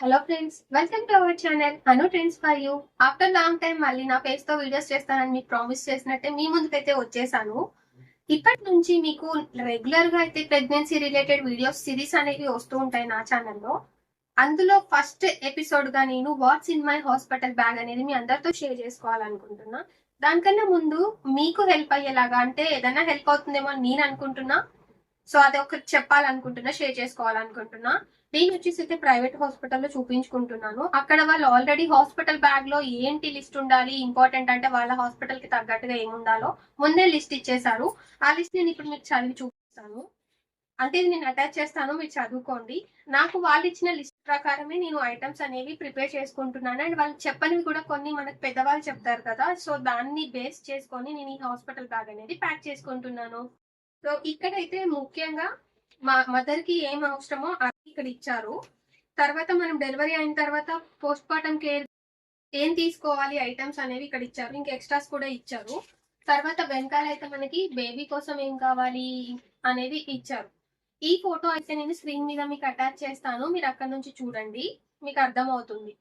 Hello friends welcome to our channel Anu trends for you after long time మళ్ళీ నా ఫేస్తో videos చేస్తానని మీకు promise చేసినట్టే మీ ముందుకైతే వచ్చేసాను. ఇప్పటి నుంచి మీకు రెగ్యులర్గా అయితే ప్రెగ్నెన్సీ రిలేటెడ్ వీడియోస్ సిరీస్ అనేవి వస్తూ ఉంటాయి నా ఛానల్లో అందులో ఫస్ట్ ఎపిసోడ్గా నేను what's in my hospital bag అనేది మీ అందరితో షేర్ చేసుకోవాలనుకుంటున్నా. దానికన్నా ముందు మీకు హెల్ప్ అయ్యేలాగా అంటే ఏదైనా హెల్ప్ అవుతుందేమో అని నేను అనుకుంటున్నా. సో అది ఒకటి చెప్పాలనుకుంటున్నా షేర్ చేసుకోవాలనుకుంటున్నా. నేను వచ్చేసి అయితే ప్రైవేట్ హాస్పిటల్లో చూపించుకుంటున్నాను. అక్కడ వాళ్ళు ఆల్రెడీ హాస్పిటల్ బ్యాగ్లో ఏంటి లిస్ట్ ఉండాలి ఇంపార్టెంట్ అంటే వాళ్ళ హాస్పిటల్కి తగ్గట్టుగా ఏముండాలో ముందే లిస్ట్ ఇచ్చేసారు ఆ లిస్ట్ నేను ఇప్పుడు మీకు చదివి చూపిస్తాను. అంటే ఇది నేను అటాచ్ చేస్తాను మీరు చదువుకోండి. నాకు వాళ్ళు ఇచ్చిన లిస్ట్ ప్రకారమే నేను ఐటమ్స్ అనేవి ప్రిపేర్ చేసుకుంటున్నాను. అండ్ వాళ్ళు చెప్పనివి కూడా కొన్ని మనకు పెద్దవాళ్ళు చెప్తారు కదా. సో దాన్ని బేస్ చేసుకొని నేను ఈ హాస్పిటల్ బ్యాగ్ అనేది ప్యాక్ చేసుకుంటున్నాను. సో ఇక్కడైతే ముఖ్యంగా మా మదర్కి ఏం అవసరమో ఇక్కడ ఇచ్చారు తర్వాత మనం డెలివరీ అయిన తర్వాత పోస్ట్పార్టం కేర్ ఏం తీసుకోవాలి ఐటమ్స్ అనేవి ఇక్కడ ఇచ్చారు ఇంకా ఎక్స్ట్రాస్ కూడా ఇచ్చారు. తర్వాత వెనకాల అయితే మనకి బేబీ కోసం ఏం కావాలి అనేది ఇచ్చారు. ఈ ఫోటో అయితే నేను స్క్రీన్ మీద మీకు అటాచ్ చేస్తాను. మీరు అక్కడ నుంచి చూడండి. మీకు అర్థమవుతుంది.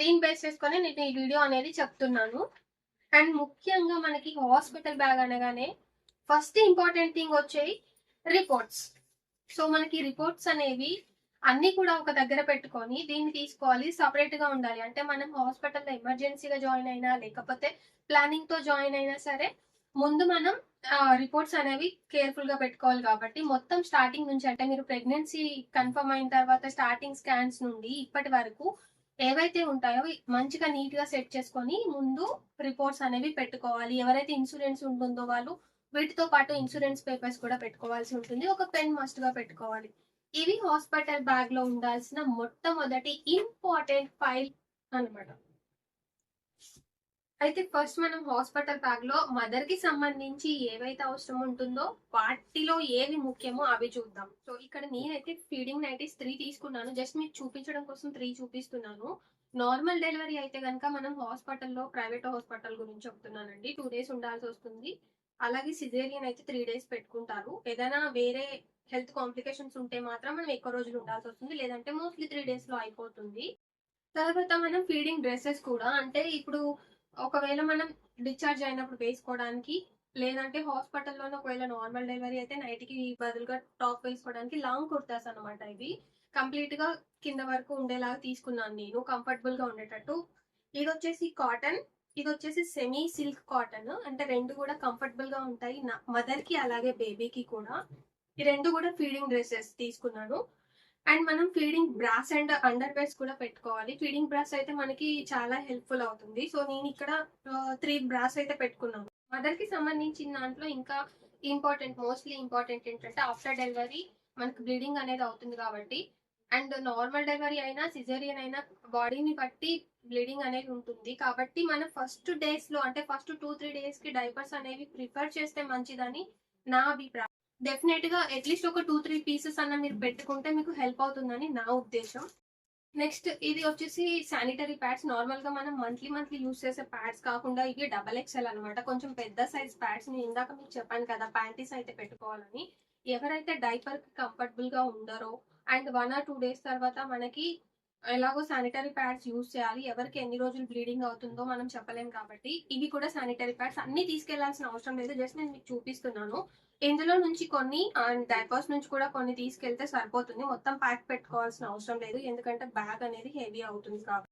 దీన్ని బేస్ చేసుకొని నేను ఈ వీడియో అనేది చెప్తున్నాను. అండ్ ముఖ్యంగా మనకి హాస్పిటల్ బ్యాగ్ అనగానే ఫస్ట్ ఇంపార్టెంట్ థింగ్ వచ్చేవి రిపోర్ట్స్. సో మనకి రిపోర్ట్స్ అనేవి అన్ని కూడా ఒక దగ్గర పెట్టుకొని దీన్ని తీసుకోవాలి సపరేట్గా ఉండాలి. అంటే మనం హాస్పిటల్లో ఎమర్జెన్సీగా జాయిన్ అయినా లేకపోతే ప్లానింగ్తో జాయిన్ అయినా సరే ముందు మనం రిపోర్ట్స్ అనేవి కేర్ఫుల్గా పెట్టుకోవాలి కాబట్టి మొత్తం స్టార్టింగ్ నుంచి అంటే మీరు ప్రెగ్నెన్సీ కన్ఫర్మ్ అయిన తర్వాత స్టార్టింగ్ స్కాన్స్ నుండి ఇప్పటి వరకు ఏవైతే ఉంటాయో మంచిగా నీట్గా సెట్ చేసుకొని ముందు రిపోర్ట్స్ అనేవి పెట్టుకోవాలి. ఎవరైతే ఇన్సూరెన్స్ ఉంటుందో వాళ్ళు వీటితో పాటు ఇన్సూరెన్స్ పేపర్స్ కూడా పెట్టుకోవాల్సి ఉంటుంది. ఒక పెన్ మస్ట్గా పెట్టుకోవాలి. ఇవి హాస్పిటల్ బ్యాగ్లో ఉండాల్సిన మొట్టమొదటి ఇంపార్టెంట్ ఫైల్ అన్నమాట. అయితే ఫస్ట్ మనం హాస్పిటల్ బ్యాగ్లో మదర్కి సంబంధించి ఏవైతే అవసరం ఉంటుందో వాటిలో ఏవి ముఖ్యమో అవి చూద్దాం. సో ఇక్కడ నేనైతే ఫీడింగ్ నైటీస్ త్రీ తీసుకున్నాను. జస్ట్ మీకు చూపించడం కోసం త్రీ చూపిస్తున్నాను. నార్మల్ డెలివరీ అయితే కనుక మనం హాస్పిటల్లో ప్రైవేట్ హాస్పిటల్ గురించి చెప్తున్నానండి. టూ డేస్ ఉండాల్సి వస్తుంది. అలాగే సిజేరియన్ అయితే త్రీ డేస్ పెట్టుకుంటారు. ఏదైనా వేరే హెల్త్ కాంప్లికేషన్స్ ఉంటే మాత్రం మనం ఎక్కువ రోజులు ఉండాల్సి వస్తుంది. లేదంటే మోస్ట్లీ త్రీ డేస్లో అయిపోతుంది. తర్వాత మనం ఫీడింగ్ డ్రెస్సెస్ కూడా అంటే ఇప్పుడు ఒకవేళ మనం డిశ్చార్జ్ అయినప్పుడు వేసుకోవడానికి లేదంటే హాస్పిటల్లోనే ఒకవేళ నార్మల్ డెలివరీ అయితే నైట్కి బదులుగా టాప్ వేసుకోవడానికి లాంగ్ కుర్తాస్ అనమాట ఇవి. కంప్లీట్గా కింద వరకు ఉండేలాగా తీసుకున్నాను నేను కంఫర్టబుల్గా ఉండేటట్టు. ఇది వచ్చేసి కాటన్ ఇది వచ్చేసి సెమీ సిల్క్ కాటన్ అంటే రెండు కూడా కంఫర్టబుల్గా ఉంటాయి. మదర్కి అలాగే బేబీకి కూడా. ఈ రెండు కూడా ఫీడింగ్ డ్రెస్సెస్ తీసుకున్నాను. అండ్ మనం feeding bras and underwears కూడా పెట్టుకోవాలి. ఫీడింగ్ బ్రాస్ అయితే మనకి చాలా హెల్ప్ఫుల్ అవుతుంది. సో నేను ఇక్కడ త్రీ బ్రాస్ అయితే పెట్టుకున్నాను. మదర్కి సంబంధించిన దాంట్లో ఇంకా ఇంపార్టెంట్ మోస్ట్లీ ఇంపార్టెంట్ ఏంటంటే ఆఫ్టర్ డెలివరీ మనకి బ్లీడింగ్ అనేది అవుతుంది కాబట్టి అండ్ నార్మల్ డెలివరీ అయినా సిజేరియన్ అయినా బాడీని బట్టి బ్లీడింగ్ అనేది ఉంటుంది. కాబట్టి మనం ఫస్ట్ డేస్లో అంటే ఫస్ట్ టూ త్రీ డేస్కి డైపర్స్ అనేవి ప్రిఫర్ చేస్తే మంచిదని నా అభిప్రాయం. డెఫినెట్గా అట్లీస్ట్ ఒక టూ త్రీ పీసెస్ అన్న మీరు పెట్టుకుంటే మీకు హెల్ప్ అవుతుందని నా ఉద్దేశం. నెక్స్ట్ ఇది వచ్చేసి శానిటరీ ప్యాడ్స్ నార్మల్గా మనం మంత్లీ మంత్లీ యూస్ చేసే ప్యాడ్స్ కాకుండా ఇవి డబల్ ఎక్స్ఎల్ అనమాట కొంచెం పెద్ద సైజ్ ప్యాడ్స్ నేను ఇందాక మీకు చెప్పాను కదా ప్యాంటీస్ అయితే పెట్టుకోవాలని. ఎవరైతే డైపర్ కంఫర్టబుల్గా ఉండరో and one or two days తర్వాత మనకి ఎలాగో శానిటరీ ప్యాడ్స్ యూస్ చేయాలి. ఎవరికి ఎన్ని రోజులు బ్లీడింగ్ అవుతుందో మనం చెప్పలేం కాబట్టి ఇవి కూడా శానిటరీ ప్యాడ్స్ అన్ని తీసుకెళ్ళాల్సిన అవసరం లేదు. జస్ట్ నేను మీకు చూపిస్తున్నాను. ఇందులో నుంచి కొన్ని అండ్ డైపర్స్ నుంచి కూడా కొన్ని తీసుకెళ్తే సరిపోతుంది. మొత్తం ప్యాక్ పెట్టుకోవాల్సిన అవసరం లేదు. ఎందుకంటే బ్యాగ్ అనేది హెవీ అవుతుంది కాబట్టి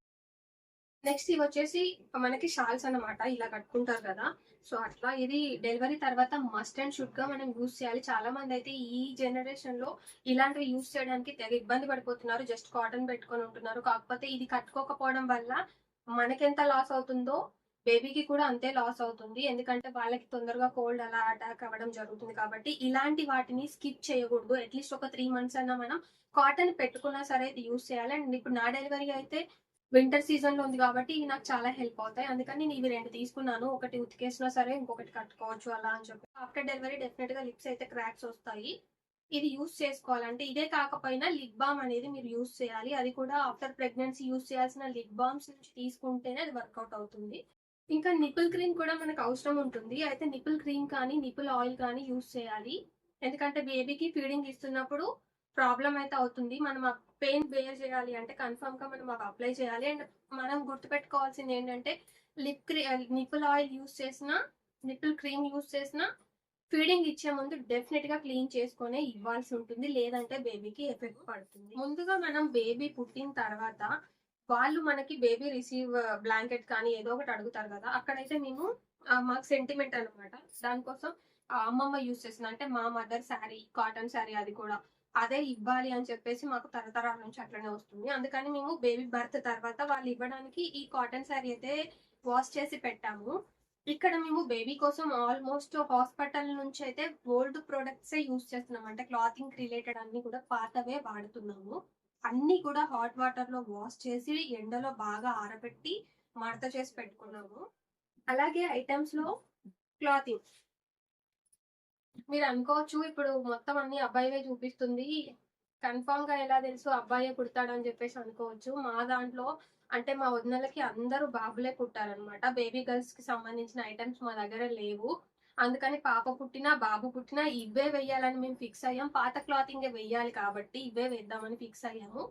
నెక్స్ట్ ఇవి వచ్చేసి మనకి షాల్స్ అన్నమాట ఇలా కట్టుకుంటారు కదా. సో అట్లా ఇది డెలివరీ తర్వాత మస్ట్ అండ్ షుడ్గా మనం యూస్ చేయాలి. చాలా మంది అయితే ఈ జనరేషన్లో ఇలాంటివి యూస్ చేయడానికి తెగ ఇబ్బంది పడిపోతున్నారు. జస్ట్ కాటన్ పెట్టుకొని ఉంటున్నారు. కాకపోతే ఇది కట్టుకోకపోవడం వల్ల మనకెంత లాస్ అవుతుందో బేబీకి కూడా అంతే లాస్ అవుతుంది. ఎందుకంటే వాళ్ళకి తొందరగా కోల్డ్ అలా అటాక్ అవ్వడం జరుగుతుంది కాబట్టి ఇలాంటి వాటిని స్కిప్ చేయకూడదు. అట్లీస్ట్ ఒక త్రీ మంత్స్ అయినా మనం కాటన్ పెట్టుకున్నా సరే ఇది యూస్ చేయాలి. అండ్ ఇప్పుడు నా డెలివరీ అయితే వింటర్ సీజన్లో ఉంది కాబట్టి ఇవి నాకు చాలా హెల్ప్ అవుతాయి. అందుకని నేను ఇవి రెండు తీసుకున్నాను. ఒకటి ఉతికేసినా సరే ఇంకొకటి కట్టుకోవచ్చు అలా అని చెప్పి. ఆఫ్టర్ డెలివరీ డెఫినెట్గా లిప్స్ అయితే క్రాక్స్ వస్తాయి. ఇది యూస్ చేసుకోవాలంటే ఇదే కాకపోయినా లిప్ బామ్ అనేది మీరు యూస్ చేయాలి. అది కూడా ఆఫ్టర్ ప్రెగ్నెన్సీ యూస్ చేయాల్సిన లిప్ బామ్స్ నుంచి తీసుకుంటేనే అది వర్కౌట్ అవుతుంది. ఇంకా నిపుల్ క్రీమ్ కూడా మనకు అవసరం ఉంటుంది. అయితే నిపుల్ క్రీమ్ కానీ నిపుల్ ఆయిల్ కానీ యూస్ చేయాలి. ఎందుకంటే బేబీకి ఫీడింగ్ ఇస్తున్నప్పుడు ప్రాబ్లం అయితే అవుతుంది. మనం పెయిన్ బేర్ చేయాలి అంటే కన్ఫర్మ్గా మనం మాకు అప్లై చేయాలి. అండ్ మనం గుర్తుపెట్టుకోవాల్సింది ఏంటంటే లిప్ నిపుల్ ఆయిల్ యూస్ చేసిన నిపుల్ క్రీమ్ యూస్ చేసిన ఫీడింగ్ ఇచ్చే ముందు డెఫినెట్గా క్లీన్ చేసుకునే ఇవ్వాల్సి ఉంటుంది. లేదంటే బేబీకి ఎఫెక్ట్ పడుతుంది. ముందుగా మనం బేబీ పుట్టిన తర్వాత వాళ్ళు మనకి బేబీ రిసీవ్ బ్లాంకెట్ కానీ ఏదో ఒకటి అడుగుతారు కదా అక్కడైతే మేము మాకు సెంటిమెంట్ అనమాట దానికోసం ఆ అమ్మమ్మ యూస్ చేసిన అంటే మా మదర్ శారీ కాటన్ శారీ అది కూడా. అదే ఇవ్వాలి అని చెప్పేసి మాకు తరతరాల నుంచి అట్లనే వస్తుంది. అందుకని మేము బేబీ బర్త్ తర్వాత వాళ్ళు ఇవ్వడానికి ఈ కాటన్ శారీ అయితే వాష్ చేసి పెట్టాము. ఇక్కడ మేము బేబీ కోసం ఆల్మోస్ట్ హాస్పిటల్ నుంచి అయితే ఓల్డ్ ప్రొడక్ట్స్ యూస్ చేస్తున్నాం అంటే క్లాతింగ్ రిలేటెడ్ అన్ని కూడా పాతవే వాడుతున్నాము. అన్ని కూడా హాట్ వాటర్లో వాష్ చేసి ఎండలో బాగా ఆరబెట్టి మడత చేసి పెట్టుకున్నాము. అలాగే ఐటమ్స్లో క్లాతింగ్ మీరు అనుకోవచ్చు ఇప్పుడు మొత్తం అన్ని అబ్బాయివే చూపిస్తుంది. కన్ఫామ్గా ఎలా తెలుసు అబ్బాయే అని చెప్పేసి అనుకోవచ్చు. మా దాంట్లో అంటే మా వదినలకి అందరూ బాబులే కుట్టారనమాట బేబీ గర్ల్స్కి సంబంధించిన ఐటమ్స్ మా దగ్గర లేవు. అందుకని పాప పుట్టినా బాబు పుట్టినా ఇవే వెయ్యాలని మేము ఫిక్స్ అయ్యాం. పాత క్లాతింగ్ వెయ్యాలి కాబట్టి ఇవే వేద్దామని ఫిక్స్ అయ్యాము.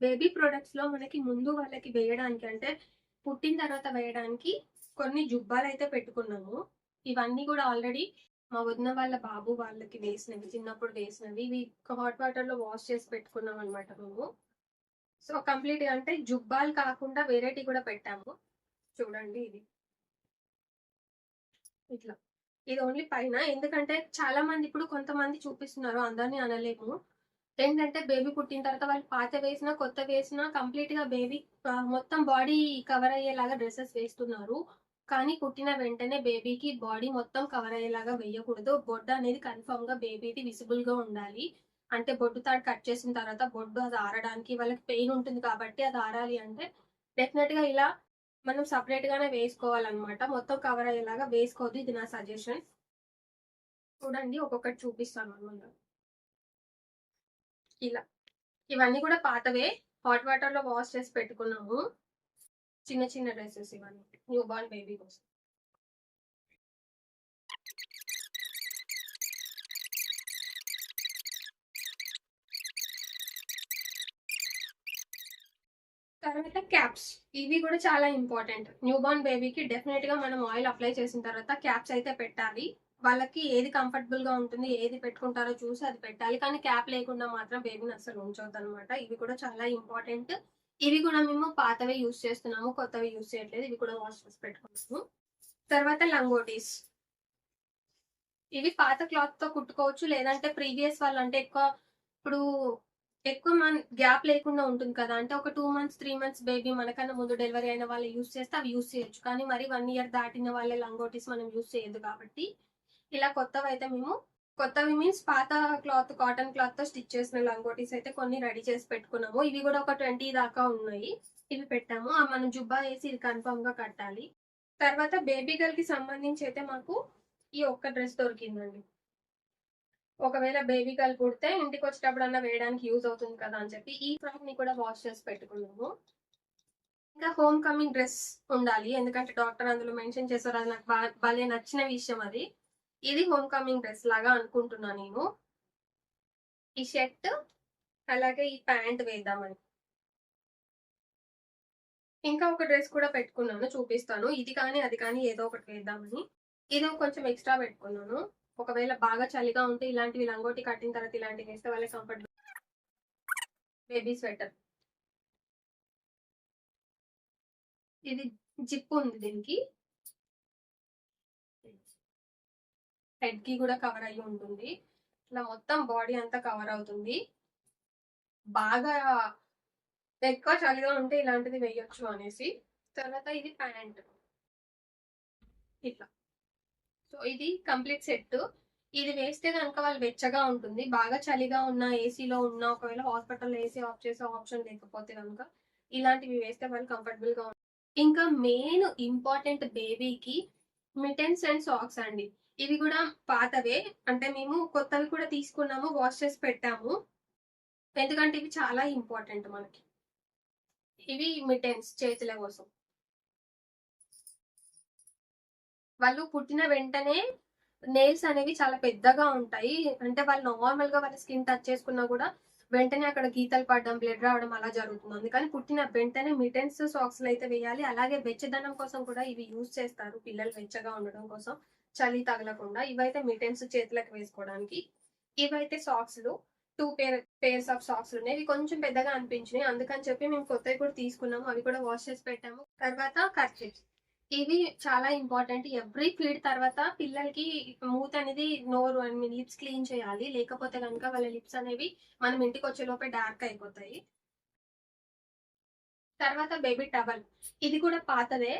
బేబీ ప్రొడక్ట్స్లో మనకి ముందు వాళ్ళకి వేయడానికి అంటే పుట్టిన తర్వాత వేయడానికి కొన్ని జుబ్బాలు అయితే పెట్టుకున్నాము. ఇవన్నీ కూడా ఆల్రెడీ మా వదిన వాళ్ళ బాబు వాళ్ళకి వేసినవి చిన్నప్పుడు వేసినవి. ఇవి హాట్ వాటర్లో వాష్ చేసి పెట్టుకున్నాం అనమాట మేము. సో కంప్లీట్గా అంటే జుబ్బాలు కాకుండా వెరైటీ కూడా పెట్టాము. చూడండి ఇది. ఇట్లా. ఇది ఓన్లీ పైన. ఎందుకంటే చాలా మంది ఇప్పుడు కొంతమంది చూపిస్తున్నారు అందరినీ అనలేము. ఏంటంటే బేబీ పుట్టిన తర్వాత వాళ్ళు పాత వేసినా కొత్త వేసినా కంప్లీట్గా బేబీ మొత్తం బాడీ కవర్ అయ్యేలాగా డ్రెస్సెస్ వేస్తున్నారు. కానీ కుట్టిన వెంటనే బేబీకి బాడీ మొత్తం కవర్ అయ్యేలాగా వేయకూడదు బొడ్డు అనేది కన్ఫర్మ్గా బేబీది విజిబుల్గా ఉండాలి. అంటే బొడ్డు తాడు కట్ చేసిన తర్వాత బొడ్డు అది ఆరడానికి వాళ్ళకి పెయిన్ ఉంటుంది కాబట్టి అది ఆరాలి అంటే డెఫినెట్గా ఇలా మనం సపరేట్ గానే వేసుకోవాలన్నమాట. మొత్తం కవర్ అయ్యేలాగా వేసుకోవద్దు. ఇది నా సజెషన్ చూడండి ఒక్కొక్కటి చూపిస్తాను అనమాట ఇలా. ఇవన్నీ కూడా పాతవే. హాట్ వాటర్లో వాష్ చేసి పెట్టుకున్నాము. చిన్న చిన్న డ్రెస్సెస్ ఇవన్నీ. న్యూ బార్న్ బేబీ కోసం. తర్వాత క్యాప్స్ ఇవి కూడా చాలా ఇంపార్టెంట్ న్యూ బార్న్ బేబీకి డెఫినెట్గా మనం ఆయిల్ అప్లై చేసిన తర్వాత క్యాప్స్ అయితే పెట్టాలి. వాళ్ళకి ఏది కంఫర్టబుల్గా ఉంటుంది ఏది పెట్టుకుంటారో చూసి అది పెట్టాలి. కానీ క్యాప్ లేకుండా మాత్రం బేబీని అసలు ఉంచొద్దు అనమాట ఇవి కూడా చాలా ఇంపార్టెంట్ ఇవి కూడా మేము పాతవే యూస్ చేస్తున్నాము కొత్తవి యూస్ చేయట్లేదు. ఇవి కూడా వాష్ చేసి పెట్టుకుంటాము తర్వాత లంగోటీస్. ఇవి పాత క్లాత్తో కుట్టుకోవచ్చు. లేదంటే ప్రీవియస్ వాళ్ళు అంటే ఎక్కువ ఇప్పుడు ఎక్కువ మన గ్యాప్ లేకుండా ఉంటుంది కదా. అంటే ఒక two months three months baby మనకన్నా ముందు డెలివరీ అయిన వాళ్ళు యూస్ చేస్తే అవి యూస్ చేయొచ్చు. కానీ మరి వన్ ఇయర్ దాటిన వాళ్ళే లంగోటీస్ మనం యూస్ చేయదు కాబట్టి ఇలా కొత్తవి అయితే మేము కొత్తవి మీన్స్ పాత క్లాత్ కాటన్ క్లాత్తో స్టిచ్ చేసిన లంగోటీస్ అయితే కొన్ని రెడీ చేసి పెట్టుకున్నాము. ఇవి కూడా ఒక ట్వంటీ దాకా ఉన్నాయి. ఇవి పెట్టాము. ఆ మనం జుబ్బా వేసి ఇది కన్ఫర్మ్గా కట్టాలి. తర్వాత బేబీ గర్ల్కి సంబంధించి అయితే మాకు ఈ ఒక్క డ్రెస్ దొరికిందండి. ఒకవేళ బేబీ గర్ల్ కుడితే ఇంటికి వచ్చేటప్పుడన్నా వేయడానికి యూజ్ అవుతుంది కదా అని చెప్పి ఈ ఫ్రాక్ని కూడా వాష్ చేసి పెట్టుకున్నాము. ఇంకా హోమ్ కమింగ్ డ్రెస్ ఉండాలి. ఎందుకంటే డాక్టర్ అందులో మెన్షన్ చేశారు. అది నాకు బా- భలే నచ్చిన విషయం అది. ఇది హోమ్ కమింగ్ డ్రెస్ లాగా అనుకుంటున్నా నేను. ఈ షర్ట్ అలాగే ఈ ప్యాంట్ వేద్దామని. ఇంకా ఒక డ్రెస్ కూడా పెట్టుకున్నాను చూపిస్తాను. ఇది కానీ అది కానీ ఏదో ఒకటి వేద్దామని. ఇది కొంచెం ఎక్స్ట్రా పెట్టుకున్నాను. ఒకవేళ బాగా చలిగా ఉంటే ఇలాంటివి లంగోటి కట్టిన తర్వాత ఇలాంటివి వేస్తే వాళ్ళకి కంఫర్ట్ బేబీ స్వెటర్ ఇది జిప్ ఉంది దీనికి. హెడ్కి కూడా కవర్ అయ్యి ఉంటుంది. ఇట్లా మొత్తం బాడీ అంతా కవర్ అవుతుంది. బాగా ఎక్కువ చలిగా ఉంటే ఇలాంటిది వేయొచ్చు అనేసి. తర్వాత ఇది ప్యాంట్. ఇట్లా. సో ఇది కంప్లీట్ సెట్ ఇది వేస్తే కనుక వాళ్ళు వెచ్చగా ఉంటుంది. బాగా చలిగా ఉన్న ఏసీలో ఉన్న ఒకవేళ హాస్పిటల్లో ఏసీ ఆఫ్ చేసే ఆప్షన్ లేకపోతే కనుక ఇలాంటివి వేస్తే వాళ్ళు కంఫర్టబుల్గా ఉంటుంది ఇంకా మెయిన్ ఇంపార్టెంట్ బేబీకి మిటెన్స్ అండ్ సాక్స్ అండి. ఇవి కూడా పాతవే. అంటే మేము కొత్తవి కూడా తీసుకున్నాము వాష్ చేసి పెట్టాము. ఎందుకంటే ఇవి చాలా ఇంపార్టెంట్ మనకి. ఇవి మిటెన్స్ చేతుల కోసం. వాళ్ళు పుట్టిన వెంటనే నెయిల్స్ అనేవి చాలా పెద్దగా ఉంటాయి. అంటే వాళ్ళు నార్మల్గా వాళ్ళ స్కిన్ టచ్ చేసుకున్నా కూడా వెంటనే అక్కడ గీతలు పడడం బ్లడ్ రావడం అలా జరుగుతుంది. అందుకని పుట్టిన వెంటనే మిటెన్స్ సాక్స్ అయితే వేయాలి. అలాగే వెచ్చదనం కోసం కూడా ఇవి యూజ్ చేస్తారు. పిల్లలు వెచ్చగా ఉండడం కోసం. చలి తగలకుండా ఇవైతే మిటెన్స్ చేతులకు వేసుకోవడానికి. ఇవైతే సాక్స్లు two pair pairs of socks ఉన్నాయి. ఇవి కొంచెం పెద్దగా అనిపించినాయి. అందుకని చెప్పి మేము కొత్తవి కూడా తీసుకున్నాము. అవి కూడా వాష్ చేసి పెట్టాము. తర్వాత కర్చిప్స్ ఇవి చాలా ఇంపార్టెంట్ ఎవ్రీ ఫీడ్ తర్వాత పిల్లలకి మూత అనేది నోరు అండ్ లిప్స్ క్లీన్ చేయాలి. లేకపోతే కనుక వాళ్ళ లిప్స్ అనేవి మనం ఇంటికి వచ్చే లోపే డార్క్ అయిపోతాయి. తర్వాత బేబీ టవల్ ఇది కూడా పాతదే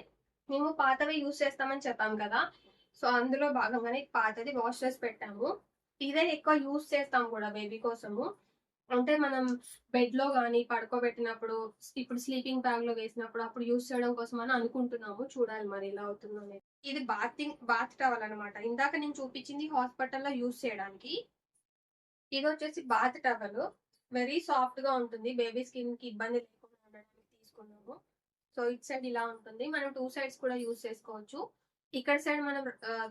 మేము పాతవే యూస్ చేస్తామని చెప్పాం కదా. సో అందులో భాగంగానే పాతది వాష్ చేసి పెట్టాము. ఇదే ఎక్కువ యూస్ చేస్తాం కూడా బేబీ కోసము. అంటే మనం బెడ్లో కానీ పడుకోబెట్టినప్పుడు ఇప్పుడు స్లీపింగ్ బ్యాగ్లో వేసినప్పుడు అప్పుడు యూస్ చేయడం కోసం అని అనుకుంటున్నాము. చూడాలి మరి ఎలా అవుతుందో అనేది. ఇది బాతింగ్ బాత్ టవల్ అనమాట ఇందాక నేను చూపించింది హాస్పిటల్లో యూస్ చేయడానికి. ఇది వచ్చేసి బాత్ టవల్ వెరీ సాఫ్ట్గా ఉంటుంది. బేబీ స్కిన్కి ఇబ్బంది లేకుండా ఉండడానికి తీసుకున్నాము. సో ఇట్ సైడ్ ఇలా ఉంటుంది. మనం టూ సైడ్స్ కూడా యూస్ చేసుకోవచ్చు. ఇక్కడ సైడ్ మనం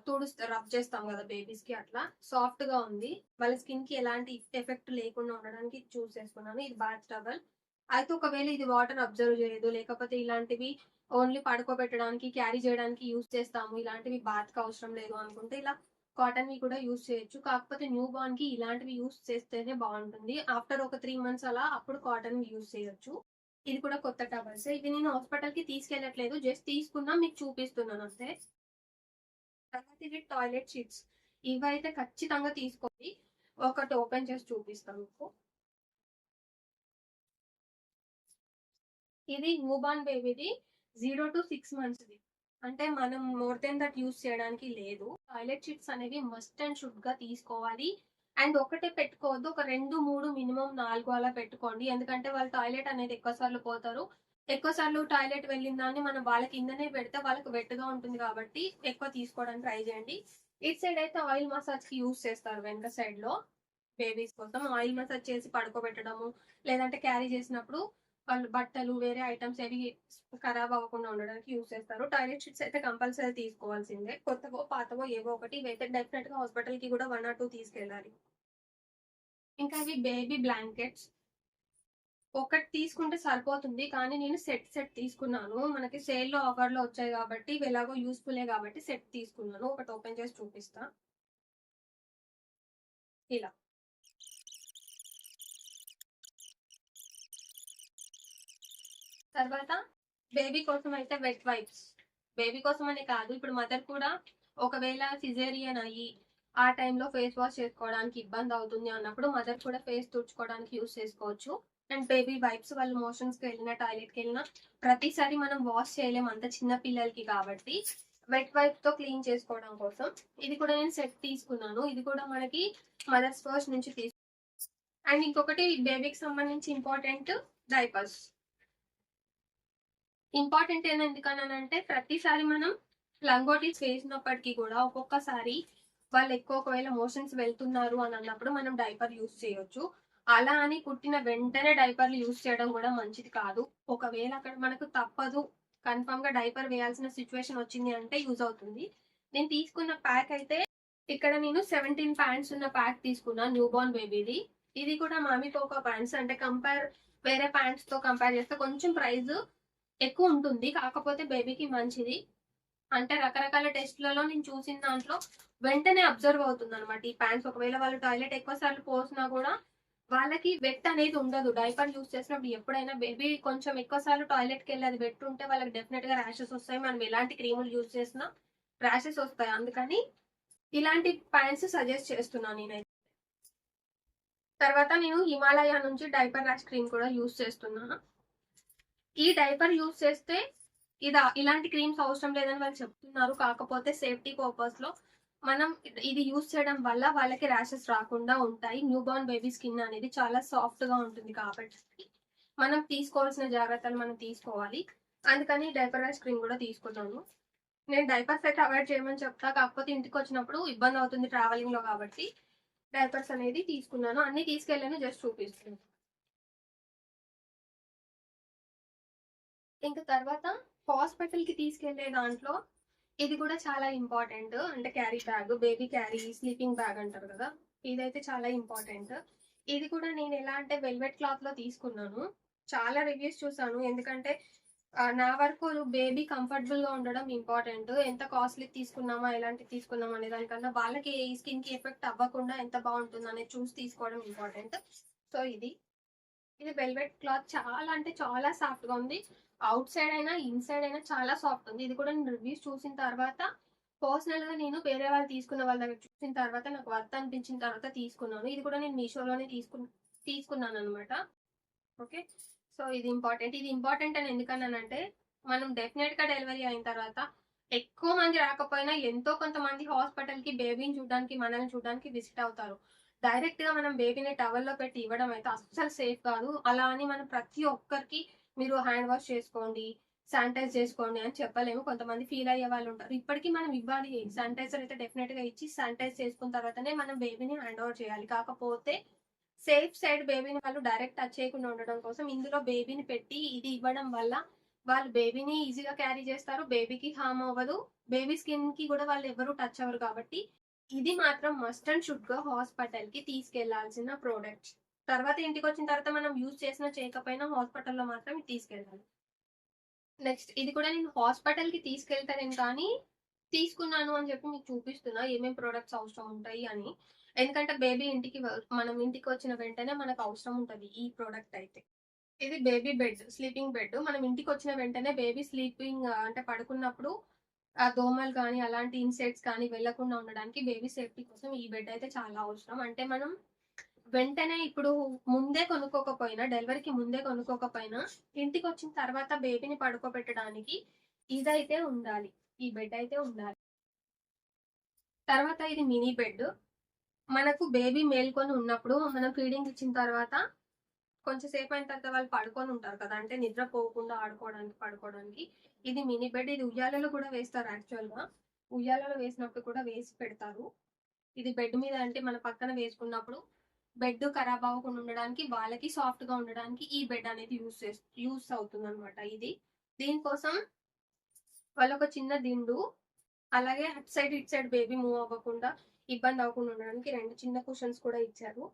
తోడు రబ్ చేస్తాం కదా బేబీస్కి అట్లా. సాఫ్ట్గా ఉంది. వాళ్ళ స్కిన్కి ఎలాంటి ఎఫెక్ట్ లేకుండా ఉండడానికి చూస్ చేసుకున్నాను. ఇది బాత్ టవల్ అయితే ఒకవేళ ఇది వాటర్ అబ్జర్వ్ చేయదు లేకపోతే ఇలాంటివి ఓన్లీ పడుకోబెట్టడానికి క్యారీ చేయడానికి యూస్ చేస్తాము. ఇలాంటివి బాత్కి అవసరం లేదు అనుకుంటే ఇలా కాటన్ వి కూడా యూస్ చేయొచ్చు. కాకపోతే న్యూ బార్న్కి ఇలాంటివి యూస్ చేస్తేనే బాగుంటుంది. ఆఫ్టర్ ఒక త్రీ మంత్స్ అలా అప్పుడు కాటన్ యూస్ చేయొచ్చు. ఇది కూడా కొత్త టవల్స్ ఇది నేను హాస్పిటల్కి తీసుకెళ్ళట్లేదు. జస్ట్ తీసుకున్నా మీకు చూపిస్తున్నాను అంతే. తర్వాత ఇది టాయిలెట్ షీట్స్ ఇవైతే ఖచ్చితంగా తీసుకోండి ఒకటి ఓపెన్ చేసి చూపిస్తాను మీకు. ఇది న్యూబార్న్ బేబీది జీరో టు సిక్స్ మంత్స్ది అంటే మనం మోర్ దెన్ దట్ యూస్ చేయడానికి లేదు. టాయిలెట్ షీట్స్ అనేవి మస్ట్ అండ్ షుడ్గా తీసుకోవాలి. అండ్ ఒకటే పెట్టుకోవద్దు ఒక రెండు మూడు మినిమం నాలుగు అలా పెట్టుకోండి. ఎందుకంటే వాళ్ళు టాయిలెట్ అనేది ఎక్కువ సార్లు పోతారు. ఎక్కువ సార్లు టాయిలెట్ వెళ్ళిన దాన్ని మనం వాళ్ళ కిందనే పెడితే వాళ్ళకి వెట్టుగా ఉంటుంది కాబట్టి ఎక్కువ తీసుకోవడానికి ట్రై చేయండి. ఇట్ సైడ్ అయితే ఆయిల్ మసాజ్కి యూస్ చేస్తారు వెనక సైడ్లో బేబీస్ కోసం. ఆయిల్ మసాజ్ చేసి పడుకోబెట్టడము లేదంటే క్యారీ చేసినప్పుడు వాళ్ళు బట్టలు వేరే ఐటమ్స్ ఏవి ఖరాబ్ అవ్వకుండా ఉండడానికి యూస్ చేస్తారు. టాయిలెట్ షీట్స్ అయితే కంపల్సరీ తీసుకోవాల్సిందే. కొత్తవో పాతవో ఏవో ఒకటి ఇవైతే డెఫినెట్గా హాస్పిటల్కి కూడా వన్ ఆర్ టూ తీసుకెళ్ళాలి. ఇంకా ఇవి బేబీ బ్లాంకెట్స్ ఒకటి తీసుకుంటే సరిపోతుంది. కానీ నేను సెట్ సెట్ తీసుకున్నాను. మనకి సేల్లో ఆఫర్లో వచ్చాయి కాబట్టి ఇవి ఎలాగో యూస్ఫుల్ కాబట్టి సెట్ తీసుకున్నాను. ఒకటి ఓపెన్ చేసి చూపిస్తా. ఇలా. తర్వాత బేబీ కోసం అయితే వెట్ వైప్స్. బేబీ కోసం అనే కాదు ఇప్పుడు మదర్ కూడా ఒకవేళ సిజేరియన్ అయ్యి ఆ టైంలో ఫేస్ వాష్ చేసుకోవడానికి ఇబ్బంది అవుతుంది అన్నప్పుడు మదర్ కూడా ఫేస్ తుడుచుకోవడానికి యూస్ చేసుకోవచ్చు. అండ్ బేబీ వైప్స్ వాళ్ళు మోషన్స్కి వెళ్ళినా టాయిలెట్కి వెళ్ళినా ప్రతిసారి మనం వాష్ చేయలేము అంత చిన్న పిల్లలకి కాబట్టి. వెట్ వైప్తో క్లీన్ చేసుకోవడం కోసం. ఇది కూడా నేను సెట్ తీసుకున్నాను. ఇది కూడా మనకి మదర్స్ ఫస్ట్ నుంచి తీసుకు అండ్ ఇంకొకటి బేబీకి సంబంధించి ఇంపార్టెంట్ డైపర్స్ ఇంపార్టెంట్ ఏంది ఎందుకనంటే ప్రతిసారి మనం లంగోటీస్ వేసినప్పటికీ కూడా ఒక్కొక్కసారి వాళ్ళు ఎక్కువ ఒకవేళ మోషన్స్ వెళ్తున్నారు అని అన్నప్పుడు మనం డైపర్ యూస్ చేయొచ్చు. అలా అని కుట్టిన వెంటనే డైపర్లు యూస్ చేయడం కూడా మంచిది కాదు. ఒకవేళ అక్కడ మనకు తప్పదు కన్ఫర్మ్గా డైపర్ వేయాల్సిన సిచ్యువేషన్ వచ్చింది అంటే యూజ్ అవుతుంది. నేను తీసుకున్న ప్యాక్ అయితే ఇక్కడ నేను సెవెంటీన్ ప్యాంట్స్ ఉన్న ప్యాక్ తీసుకున్నా న్యూ బోర్న్ బేబీది. ఇది కూడా మామీ కోకో ప్యాంట్స్ అంటే కంపేర్ వేరే ప్యాంట్స్తో కంపేర్ చేస్తే కొంచెం ప్రైస్ ఎక్కువ ఉంటుంది. కాకపోతే బేబీకి మంచిది. అంటే రకరకాల టెస్ట్లలో నేను చూసిన దాంట్లో వెంటనే అబ్జర్వ్ అవుతుంది అనమాట ఈ ప్యాంట్స్. ఒకవేళ వాళ్ళు టాయిలెట్ ఎక్కువ సార్లు పోసినా కూడా వాళ్ళకి వెట్ అనేది ఉండదు. డైపర్ యూస్ చేసినప్పుడు ఎప్పుడైనా బేబీ కొంచెం ఎక్కువ సార్లు టాయిలెట్కి వెళ్ళి అది వెట్ ఉంటే వాళ్ళకి డెఫినెట్గా ర్యాషెస్ వస్తాయి. మనం ఎలాంటి క్రీములు యూజ్ చేసినా ర్యాషెస్ వస్తాయి. అందుకని ఇలాంటి ప్యాంట్స్ సజెస్ట్ చేస్తున్నాను నేనైతే. తర్వాత నేను హిమాలయ నుంచి డైపర్ ర్యాష్ క్రీమ్ కూడా యూజ్ చేస్తున్నాను ఈ డైపర్ యూజ్ చేస్తే ఇది ఇలాంటి క్రీమ్స్ అవసరం లేదని వాళ్ళు చెప్తున్నారు. కాకపోతే సేఫ్టీ పర్పస్లో మనం ఇది యూస్ చేయడం వల్ల వాళ్ళకి ర్యాషెస్ రాకుండా ఉంటాయి. న్యూ బార్న్ బేబీ స్కిన్ అనేది చాలా సాఫ్ట్గా ఉంటుంది కాబట్టి మనం తీసుకోవాల్సిన జాగ్రత్తలు మనం తీసుకోవాలి. అందుకని డైపర్ ర్యాష్ క్రీమ్ కూడా తీసుకున్నాను. నేను డైపర్స్ అయితే అవాయిడ్ చేయమని చెప్తా. కాకపోతే ఇంటికి వచ్చినప్పుడు ఇబ్బంది అవుతుంది ట్రావెలింగ్లో కాబట్టి డైపర్స్ అనేది తీసుకున్నాను. అన్ని తీసుకెళ్ళాను జస్ట్ చూపిస్తున్నాను. ఇంకా తర్వాత హాస్పిటల్కి తీసుకెళ్ళే దాంట్లో ఇది కూడా చాలా ఇంపార్టెంట్. అంటే carry bag baby carry sleeping bag అంటారు కదా. ఇదైతే చాలా ఇంపార్టెంట్. ఇది కూడా నేను ఎలా అంటే వెల్వెట్ క్లాత్లో తీసుకున్నాను. చాలా రివ్యూస్ చూసాను. ఎందుకంటే నా వరకు బేబీ కంఫర్టబుల్గా ఉండడం ఇంపార్టెంట్. ఎంత కాస్ట్లీ తీసుకున్నామా ఎలాంటి తీసుకున్నామా అనే దానికన్నా వాళ్ళకి ఏ స్కిన్కి ఎఫెక్ట్ అవ్వకుండా ఎంత బాగుంటుంది అనేది చూసి తీసుకోవడం ఇంపార్టెంట్. సో ఇది. ఇది వెల్వెట్ క్లాత్ చాలా అంటే చాలా సాఫ్ట్గా ఉంది. అవుట్ సైడ్ అయినా ఇన్సైడ్ అయినా చాలా సాఫ్ట్ ఉంది. ఇది కూడా నేను రివ్యూస్ చూసిన తర్వాత పర్సనల్గా నేను వేరే వాళ్ళు తీసుకున్న వాళ్ళ దగ్గర చూసిన తర్వాత నాకు వర్త్ అనిపించిన తర్వాత తీసుకున్నాను. ఇది కూడా నేను మీషోలోనే తీసుకు తీసుకున్నాను అనమాట ఓకే? సో ఇది ఇంపార్టెంట్. ఇది ఇంపార్టెంట్ అని ఎందుకన్నానంటే మనం డెఫినెట్గా డెలివరీ అయిన తర్వాత ఎక్కువ మంది రాకపోయినా ఎంతో కొంతమంది హాస్పిటల్కి బేబీని చూడడానికి మనల్ని చూడడానికి విజిట్ అవుతారు. డైరెక్ట్గా మనం బేబీని టవల్లో పెట్టి ఇవ్వడం అయితే అస్సలు సేఫ్ కాదు. అలా అని మనం ప్రతి ఒక్కరికి మీరు హ్యాండ్ వాష్ చేసుకోండి శానిటైజ్ చేసుకోండి అని చెప్పలేము. కొంతమంది ఫీల్ అయ్యే వాళ్ళు ఉంటారు. ఇప్పటికీ మనం ఇవ్వాలి. శానిటైజర్ అయితే డెఫినెట్గా ఇచ్చి శానిటైజ్ చేసుకున్న తర్వాతనే మనం బేబీని హ్యాండ్ ఓవర్ చేయాలి. కాకపోతే సేఫ్ సైడ్ బేబీని వాళ్ళు డైరెక్ట్ టచ్ చేయకుండా ఉండడం కోసం ఇందులో బేబీని పెట్టి ఇది ఇవ్వడం వల్ల వాళ్ళు బేబీని ఈజీగా క్యారీ చేస్తారు. బేబీకి హామ్ అవ్వదు. బేబీ స్కిన్కి కూడా వాళ్ళు ఎవరు టచ్ అవ్వరు కాబట్టి ఇది మాత్రం మస్ట్ అండ్ షుడ్గా హాస్పిటల్కి తీసుకెళ్ళాల్సిన ప్రోడక్ట్ తర్వాత ఇంటికి వచ్చిన తర్వాత మనం యూజ్ చేసినా చేయకపోయినా హాస్పిటల్లో మాత్రం తీసుకెళ్తాను తీసుకెళ్ళాలి. నెక్స్ట్ ఇది కూడా నేను హాస్పిటల్కి తీసుకెళ్తాను కానీ తీసుకున్నాను అని చెప్పి మీకు చూపిస్తున్నా. ఏమేమి ప్రోడక్ట్స్ అవసరం ఉంటాయి అని. ఎందుకంటే బేబీ ఇంటికి మనం ఇంటికి వచ్చిన వెంటనే మనకు అవసరం ఉంటుంది ఈ ప్రోడక్ట్ అయితే. ఇది బేబీ బెడ్ స్లీపింగ్ బెడ్. మనం ఇంటికి వచ్చిన వెంటనే బేబీ స్లీపింగ్ అంటే పడుకున్నప్పుడు ఆ దోమలు కానీ అలాంటి ఇన్సెక్ట్స్ కానీ వెళ్ళకుండా ఉండడానికి బేబీ సేఫ్టీ కోసం ఈ బెడ్ అయితే చాలా అవసరం. అంటే మనం వెంటనే ఇప్పుడు ముందే కొనుక్కోకపోయినా డెలివరీకి ముందే కొనుక్కోకపోయినా ఇంటికి వచ్చిన తర్వాత బేబీని పడుకోబెట్టడానికి ఇదైతే ఉండాలి. ఈ బెడ్ అయితే ఉండాలి. తర్వాత ఇది మినీ బెడ్ మనకు బేబీ మేల్కొని ఉన్నప్పుడు మనం ఫీడింగ్ ఇచ్చిన తర్వాత కొంచెం సేపు అయిన తర్వాత వాళ్ళు పడుకొని ఉంటారు కదా అంటే నిద్ర పోకుండా ఆడుకోవడానికి పడుకోవడానికి. ఇది మినీ బెడ్ ఇది ఉయ్యాలలో కూడా వేస్తారు యాక్చువల్గా. ఉయ్యాలలో వేసినప్పుడు కూడా వేసి పెడతారు. ఇది బెడ్ మీద అంటే మన పక్కన వేసుకున్నప్పుడు బెడ్ ఖరాబ్ అవ్వకుండా ఉండడానికి వాళ్ళకి సాఫ్ట్గా ఉండడానికి ఈ బెడ్ అనేది యూస్ చేస్తు యూస్ అవుతుంది అనమాట ఇది. దీనికోసం వాళ్ళు ఒక చిన్న దిండు అలాగే అటు సైడ్ ఇటు సైడ్ బేబీ మూవ్ అవ్వకుండా ఇబ్బంది అవ్వకుండా ఉండడానికి రెండు చిన్న కుషన్స్ కూడా ఇచ్చారు.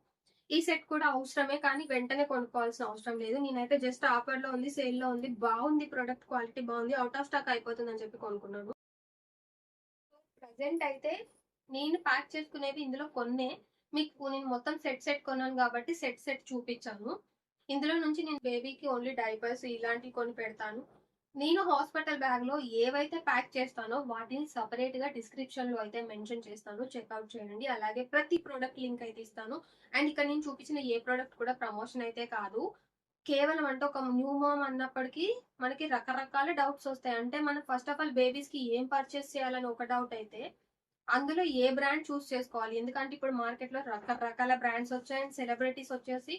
ఈ సెట్ కూడా అవసరమే కానీ వెంటనే కొనుక్కోవాల్సిన అవసరం లేదు. నేనైతే జస్ట్ ఆఫర్లో ఉంది సేల్లో ఉంది బాగుంది ప్రొడక్ట్ క్వాలిటీ బాగుంది అవుట్ ఆఫ్ స్టాక్ అయిపోతుంది అని చెప్పి కొనుక్కున్నాను. ప్రజెంట్ అయితే నేను ప్యాక్ చేసుకునేవి ఇందులో కొన్నే. మీకు నేను మొత్తం సెట్ సెట్ కొన్నాను కాబట్టి సెట్ సెట్ చూపించాను. ఇందులో నుంచి నేను బేబీకి ఓన్లీ డైపర్స్ ఇలాంటివి కొని పెడతాను. నేను హాస్పిటల్ బ్యాగ్లో ఏవైతే ప్యాక్ చేస్తానో వాటిని సపరేట్గా డిస్క్రిప్షన్లో అయితే మెన్షన్ చేస్తాను. చెక్అవుట్ చేయండి. అలాగే ప్రతి ప్రోడక్ట్ లింక్ అయితే ఇస్తాను. అండ్ ఇక్కడ నేను చూపించిన ఏ ప్రోడక్ట్ కూడా ప్రమోషన్ అయితే కాదు. కేవలం అంటే ఒక న్యూ మామ్ అన్నప్పటికీ మనకి రకరకాల డౌట్స్ వస్తాయి. అంటే మనం ఫస్ట్ ఆఫ్ ఆల్ బేబీస్కి ఏం పర్చేస్ చేయాలని ఒక డౌట్ అయితే అందులో ఏ బ్రాండ్ చూస్ చేసుకోవాలి? ఎందుకంటే ఇప్పుడు మార్కెట్లో రకరకాల బ్రాండ్స్ వచ్చాయి అండ్ సెలబ్రిటీస్ వచ్చేసి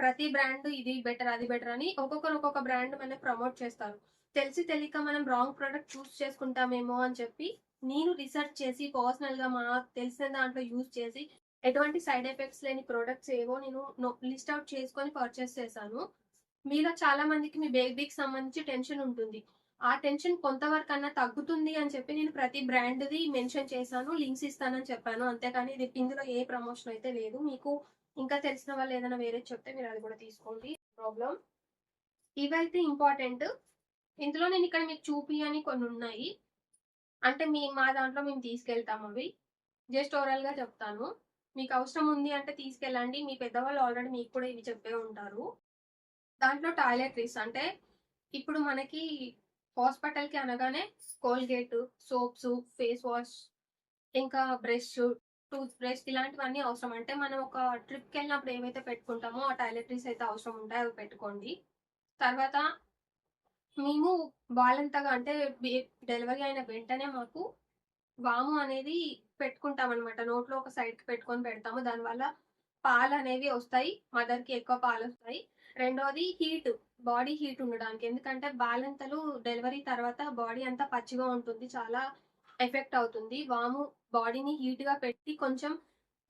ప్రతి బ్రాండ్ ఇది బెటర్ అది బెటర్ అని ఒక్కొక్కరు ఒక్కొక్క బ్రాండ్ మనకి ప్రమోట్ చేస్తారు. తెలిసి తెలియక మనం రాంగ్ ప్రోడక్ట్ చూస్ చేసుకుంటామేమో అని చెప్పి నేను రీసెర్చ్ చేసి పర్సనల్గా మా తెలిసిన దాంట్లో యూజ్ చేసి ఎటువంటి సైడ్ ఎఫెక్ట్స్ లేని ప్రోడక్ట్స్ ఏవో నేను లిస్ట్ అవుట్ చేసుకొని పర్చేస్ చేశాను. మీలో చాలా మందికి మీ బేబీకి సంబంధించి టెన్షన్ ఉంటుంది. ఆ టెన్షన్ కొంతవరకు అన్నా తగ్గుతుంది అని చెప్పి నేను ప్రతి బ్రాండ్ది మెన్షన్ చేశాను లింక్స్ ఇస్తానని చెప్పాను. అంతేకాని ఇది ఇందులో ఏ ప్రమోషన్ అయితే లేదు. మీకు ఇంకా తెలిసిన వాళ్ళు ఏదైనా వేరే చెప్తే మీరు అది కూడా తీసుకోండి. ప్రాబ్లం ఇవైతే ఇంపార్టెంట్. ఇందులో నేను ఇక్కడ మీకు చూపి అని కొన్ని ఉన్నాయి. అంటే మీ మా దాంట్లో మేము తీసుకెళ్తాము అవి. జస్ట్ ఓవరాల్గా చెప్తాను. మీకు అవసరం ఉంది అంటే తీసుకెళ్ళండి. మీ పెద్దవాళ్ళు ఆల్రెడీ మీకు కూడా ఇవి చెప్పే ఉంటారు. దాంట్లో టాయిలెటరీస్ అంటే ఇప్పుడు మనకి హాస్పిటల్కి అనగానే కోల్గేట్ సోప్స్ ఫేస్ వాష్ ఇంకా బ్రష్ టూత్ బ్రష్ ఇలాంటివన్నీ అవసరం. అంటే మనం ఒక ట్రిప్కి వెళ్ళినప్పుడు ఏవైతే పెట్టుకుంటామో ఆ టాయిలెటరీస్ అయితే అవసరం ఉంటాయి అవి పెట్టుకోండి. తర్వాత మేము వాళ్ళంతగా అంటే డెలివరీ అయిన వెంటనే మాకు వాము అనేది పెట్టుకుంటామన్నమాట. నోట్లో ఒక సైడ్కి పెట్టుకొని పెడతాము. దానివల్ల పాలు అనేవి వస్తాయి మదర్కి ఎక్కువ పాలు వస్తాయి రెండోది హీట్ బాడీ హీట్ ఉండడానికి. ఎందుకంటే బాలంతలు డెలివరీ తర్వాత బాడీ అంతా పచ్చిగా ఉంటుంది చాలా ఎఫెక్ట్ అవుతుంది. వాము బాడీని హీట్గా పెట్టి కొంచెం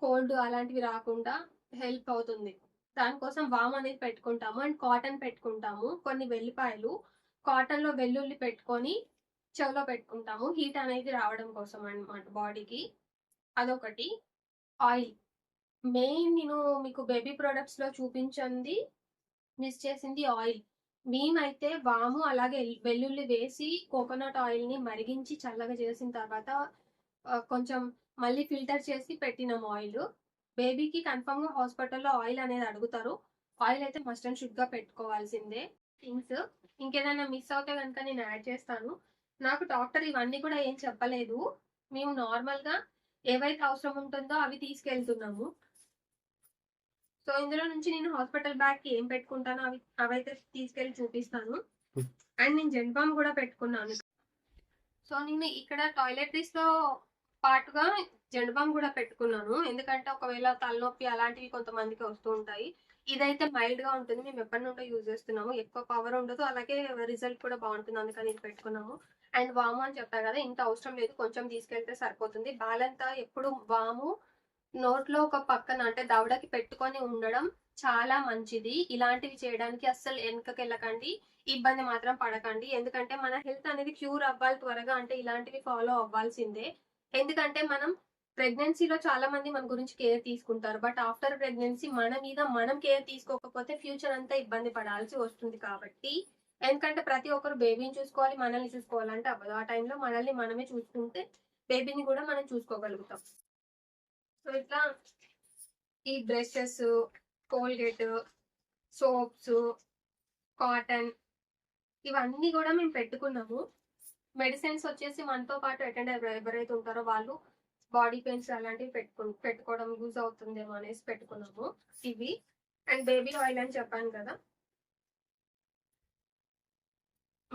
కోల్డ్ అలాంటివి రాకుండా హెల్ప్ అవుతుంది. దానికోసం వామ్ అనేది పెట్టుకుంటాము. అండ్ కాటన్ పెట్టుకుంటాము కొన్ని వెల్లిపాయలు. కాటన్లో వెల్లుల్లి పెట్టుకొని చెవిలో పెట్టుకుంటాము. హీట్ అనేది రావడం కోసం అన్నమాట బాడీకి. అదొకటి. ఆయిల్. మెయిన్ నేను మీకు బేబీ ప్రొడక్ట్స్లో చూపించింది మిస్ చేసింది ఆయిల్ మేమైతే వాము అలాగే వెల్లుల్లి వేసి కోకోనట్ ఆయిల్ని మరిగించి చల్లగా చేసిన తర్వాత కొంచెం మళ్ళీ ఫిల్టర్ చేసి పెట్టినాం ఆయిల్ బేబీకి కన్ఫర్మ్గా హాస్పిటల్లో ఆయిల్ అనేది అడుగుతారు. ఆయిల్ అయితే మస్ట్ అండ్ షుడ్గా పెట్టుకోవాల్సిందే. థింగ్స్ ఇంకేదైనా మిస్ అవుతే కనుక నేను యాడ్ చేస్తాను. నాకు డాక్టర్ ఇవన్నీ కూడా ఏం చెప్పలేదు. మేము నార్మల్గా ఏవైతే అవసరం ఉంటుందో అవి తీసుకెళ్తున్నాము. సో ఇందులో నుంచి నేను హాస్పిటల్ బ్యాగ్కి ఏం పెట్టుకుంటానో అవి అవైతే తీసుకెళ్ళి చూపిస్తాను. అండ్ నేను జెంట్ బామ్ కూడా పెట్టుకున్నాను. సో నేను ఇక్కడ టాయిలెటరీస్లో పాటుగా జెంట్ బామ్ కూడా పెట్టుకున్నాను. ఎందుకంటే ఒకవేళ తలనొప్పి అలాంటివి కొంతమందికి వస్తూ ఉంటాయి. ఇదైతే మైల్డ్గా ఉంటుంది. మేము ఎప్పటి నుండో యూజ్ చేస్తున్నాము. ఎక్కువ పవర్ ఉండదు. అలాగే రిజల్ట్ కూడా బాగుంటుంది. అందుకని ఇది పెట్టుకున్నాము. అండ్ వాము అని చెప్పాను కదా ఇంత అవసరం లేదు. కొంచెం తీసుకెళ్తే సరిపోతుంది. బాలంతా ఎప్పుడు వాము నోట్లో ఒక పక్కన అంటే దవడకి పెట్టుకొని ఉండడం చాలా మంచిది. ఇలాంటివి చేయడానికి అస్సలు వెనుకకి వెళ్ళకండి ఇబ్బంది మాత్రం పడకండి. ఎందుకంటే మన హెల్త్ అనేది క్యూర్ అవ్వాలి త్వరగా అంటే ఇలాంటివి ఫాలో అవ్వాల్సిందే. ఎందుకంటే మనం ప్రెగ్నెన్సీలో చాలా మంది మన గురించి కేర్ తీసుకుంటారు. బట్ ఆఫ్టర్ ప్రెగ్నెన్సీ మన మీద మనం కేర్ తీసుకోకపోతే ఫ్యూచర్ అంతా ఇబ్బంది పడాల్సి వస్తుంది కాబట్టి. ఎందుకంటే ప్రతి ఒక్కరు బేబీని చూసుకోవాలి మనల్ని చూసుకోవాలంటే అవ్వదు. ఆ టైంలో మనల్ని మనమే చూసుకుంటే బేబీని కూడా మనం చూసుకోగలుగుతాం. సో ఇట్లా ఈ బ్రషెస్ కోల్గేట్ సోప్స్ కాటన్ ఇవన్నీ కూడా మేము పెట్టుకున్నాము. మెడిసిన్స్ వచ్చేసి మనతో పాటు అటెండ్ ఎవరైతే ఉంటారో వాళ్ళు బాడీ పెయిన్స్ అలాంటివి పెట్టుకు పెట్టుకోవడం యూజ్ అవుతుందేమో అనేసి పెట్టుకున్నాము ఇవి. అండ్ బేబీ ఆయిల్ అని చెప్పాను కదా.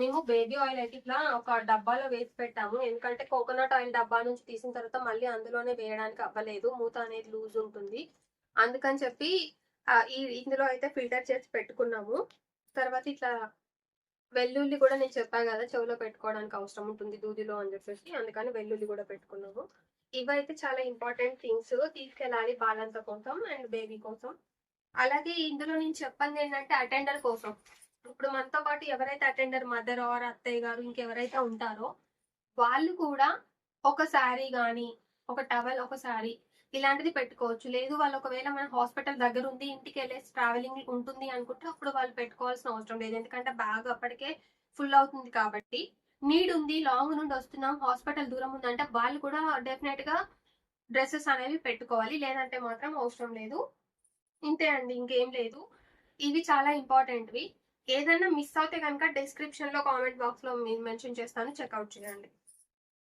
మేము బేబీ ఆయిల్ అయితే ఇట్లా ఒక డబ్బాలో వేసి పెట్టాము. ఎందుకంటే కోకోనట్ ఆయిల్ డబ్బా నుంచి తీసిన తర్వాత మళ్ళీ అందులోనే వేయడానికి అవ్వలేదు. మూత అనేది లూజ్ ఉంటుంది. అందుకని చెప్పి ఈ ఇందులో అయితే ఫిల్టర్ చేసి పెట్టుకున్నాము. తర్వాత ఇట్లా వెల్లుల్లి కూడా నేను చెప్పాను కదా చెవిలో పెట్టుకోవడానికి అవసరం ఉంటుంది దూదిలో అని చెప్పేసి. అందుకని వెల్లుల్లి కూడా పెట్టుకున్నాము. ఇవైతే చాలా ఇంపార్టెంట్ థింగ్స్ తీసుకెళ్ళాలి బాలంత కోసం అండ్ బేబీ కోసం. అలాగే ఇందులో నేను చెప్పంది ఏంటంటే అటెండర్ కోసం. ఇప్పుడు మనతో పాటు ఎవరైతే అటెండర్ మదర్ ఆర్ అత్తయ్య గారు ఇంకెవరైతే ఉంటారో వాళ్ళు కూడా ఒక శారీ కానీ ఒక టవల్ ఒక శారీ ఇలాంటిది పెట్టుకోవచ్చు. లేదు వాళ్ళు ఒకవేళ మన హాస్పిటల్ దగ్గర ఉంది ఇంటికి వెళ్ళేసి ట్రావెలింగ్ ఉంటుంది అనుకుంటే అప్పుడు వాళ్ళు పెట్టుకోవాల్సిన అవసరం లేదు. ఎందుకంటే బ్యాగ్ అప్పటికే ఫుల్ అవుతుంది కాబట్టి. నీడ్ ఉంది లాంగ్ నుండి వస్తున్నాం హాస్పిటల్ దూరం ఉందంటే వాళ్ళు కూడా డెఫినెట్గా డ్రెస్సెస్ అనేవి పెట్టుకోవాలి. లేదంటే మాత్రం అవసరం లేదు. ఇంతే అండి ఇంకేం లేదు. ఇవి చాలా ఇంపార్టెంట్వి ఏదైనా మిస్ అవుతే కనుక డిస్క్రిప్షన్లో కామెంట్ బాక్స్లో మెన్షన్ చేస్తాను. చెక్అవుట్ చేయండి.